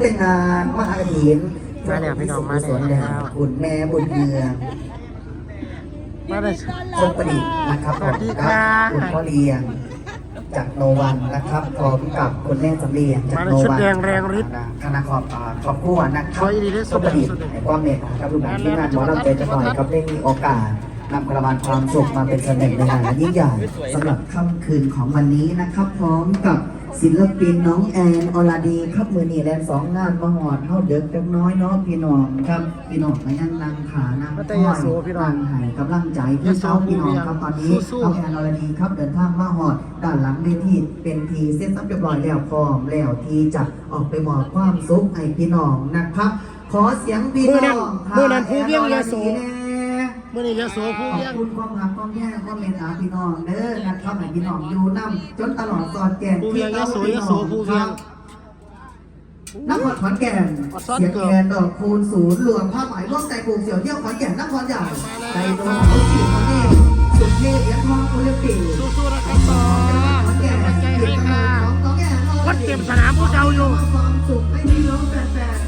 เป็นงานมหากฐินมาแล้วพี่น้องมาแล้วสวนแด่คุณแม่บุญเมืองมาเลยชมประดิษฐ์นะครับสวัสดีค่ะคุณพ่อเลี้ยงจากโนวันนะครับพร้อมกับคุณแม่สำเรียงจากมาในโนชุดวันแดงแรงฤทธิ์คณะขอบอ่าขอบคู่นะคขรับอยินดีด้วยชมประดิษฐ์ให้ความเมตตาครับลูกหลานที่งานหมอลำใจจะหน่อยครับได้มีโอกาสนำกระบาลความสุขมาเป็นส่วนหนึ่งในงานอันยิ่งใหญ่สำหรับค่ำคืนของวันนี้นะครับ พร้อมกับ ศิลปินน้องแอนอลาดีครับมือนีแลนสองงานมาหอดเท่าเด็กจักน้อยเนาะพี่น้องครับพี่น้องมายังนางขานางมาแต่ยาโสพี่น้องนางไห้กำลังใจเพื่อเช้าพี่น้องครับตอนนี้สู้ๆน้องแอนอลาดีครับเดินทางมาหอดด้านหลังเวทีเป็นทีเส้นซับเรียบร้อยแล้วพร้อมแล้วทีจะออกไปมอบความสุขให้พี่น้องนะครับ ขอเสียงพี่น้องมื้อนั้นผู้เวียงยโสแน่ เมื่อนี้ยะโสผู้ขอบเลี้ยงคุณความรักความแย่ความเมตตาพี่น้องเด้อนะครับให้พี่น้องอยู่นํจนตลอดสอดแก่นผู้เวียงยะโสยะโสผู้เวียง นครขอนแก่นอดซ้อนเสียงเกิแกดนดอกคูณศูนย์รวมผ้าไหมร่วมใจปลูกเสี่ยวเที่ยวขอนแก่นนครใหญ่ใจโดนเขาจีบเขาเองสุดเทพเหรียญทองโอลิมปิกสู้ๆนะครับต่อขอนแก่นกำลังใจให้ค่ะของน้องแอนวัดเต็มสนามพวกเราอยู่ความสุขให้พี่น้องแฟนๆครับ